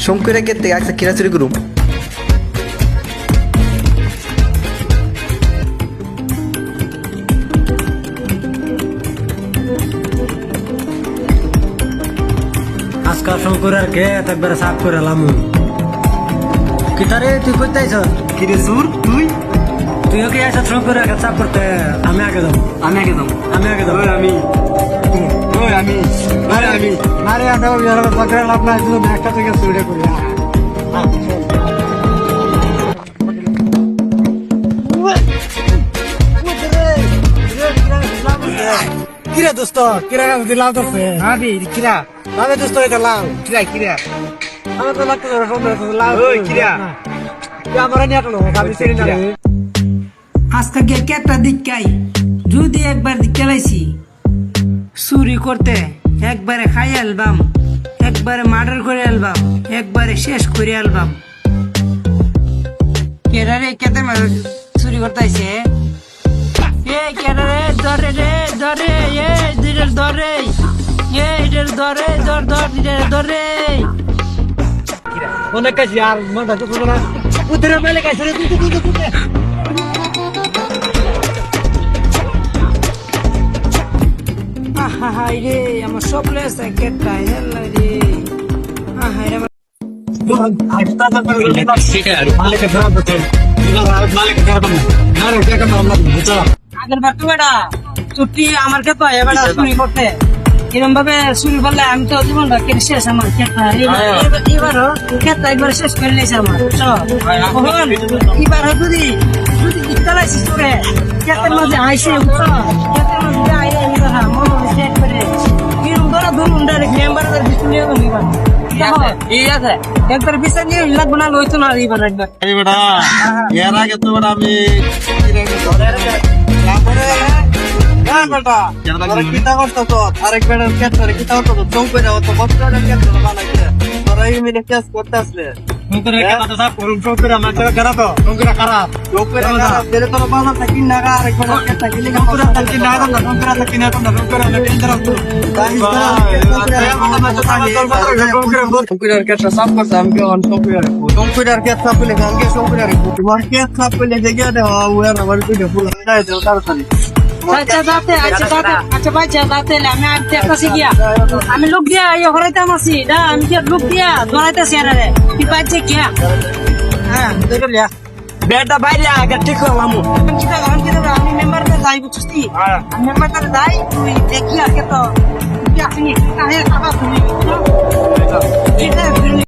কিরা চুরি করুম আজকাল শঙ্করের কে একবারে সাফ করে লামু কিতারে তুই করতে আইছ কিরে সুর তুই তুইও কি আইছ শঙ্করের কে সাফ করতে আমি আগে যাব আমি আগে যাব আমি আগে যাব আমি আমি আরে আমি আরে ইয়ার বকরে লাভ নাই তুই একটা থেকে চুরি করি। কিরে দোস্ত? কিরা গাছ দিলাম তো আবি কিরা? আমি দোস্ত এটা লাভ। কিরা কিরা? আমি তো লাগতে সুন্দর লাভ ওই কিরা। আমার নিয়ে আটলো আমি চিনি না। আজকে দিকাই যদি একবার দিক দিকালাইছি চুরি করতে, একবারে খাই অ্যালবাম, একবারে মার্ডার করে অ্যালবাম, একবারে শেষ করে অ্যালবাম। কেটে মার চুরি করতে আইছে? এ কেডারে ধরে রে ধরে এ দিলে ধরে এ এটার ধরে ধর ধর দিলে ধরে অনেক কাছে, আর মনটা তো উত্তরে মেলে কাছে রে তুই তুই তুই আহা হাই রে আমার সব লেস কেটটা হেল্লা রে তো বেটা ছুটি আমার ক্ষেত্রে হয় বেটা চুরি করতে। এরকম ভাবে চুরি করলে আমি তো জীবনটা কেটে শেষ আমার ক্ষেত্রে। এবারও ক্ষেত্রে একবার শেষ করে নিয়েছে আমার বুঝছ? এবার যদি যদি ইতালাইছি তোরে ক্ষেত্রের মাঝে আইসে মাঝে এর আগে তো আমি কিতা করতো তো আরেক বেড়ার ক্ষেত্রে কিতা হতো তো চৌকে যাওয়া তো বস্ত্রের ক্ষেত্রে বানাইছে তোরা এই কেস করতে আসলে। চৌকে খারাপ দিলে তোরা বাজার থাকি না আরেক বেটার কেস থাকিলে শঙ্কুরার কেসটা সাফ করতে আমি কেমন শঙ্কুরার শঙ্কুরার কেস সাফ করলে আমি শঙ্কুরার তোমার কেস সাফ করলে দেখে দেওয়া উয়ার আমার তুই ফুল হাই দেও তাড়াতাড়ি আচ্ছা দাতে আচ্ছা দাতে আচ্ছা বাচ্চা দাতে আমি আর দেখতাছি গিয়া আমি লোক দিয়া ইয়ে হরাইতে আমাছি না আমি কি লোক দিয়া ধরাইতেছি আরে রে তুই বাচ্চা গিয়া হ্যাঁ দেখো লিয়া। বেটা বাইরে আগে ঠিক করলাম আমি কিটা গান কিটা আমি মেম্বার তে যাই বুঝছিস তুই মেম্বার তে যাই তুই দেখি আর তো। তুই আসিনি। কাহে খাবা তুমি। ঠিক আছে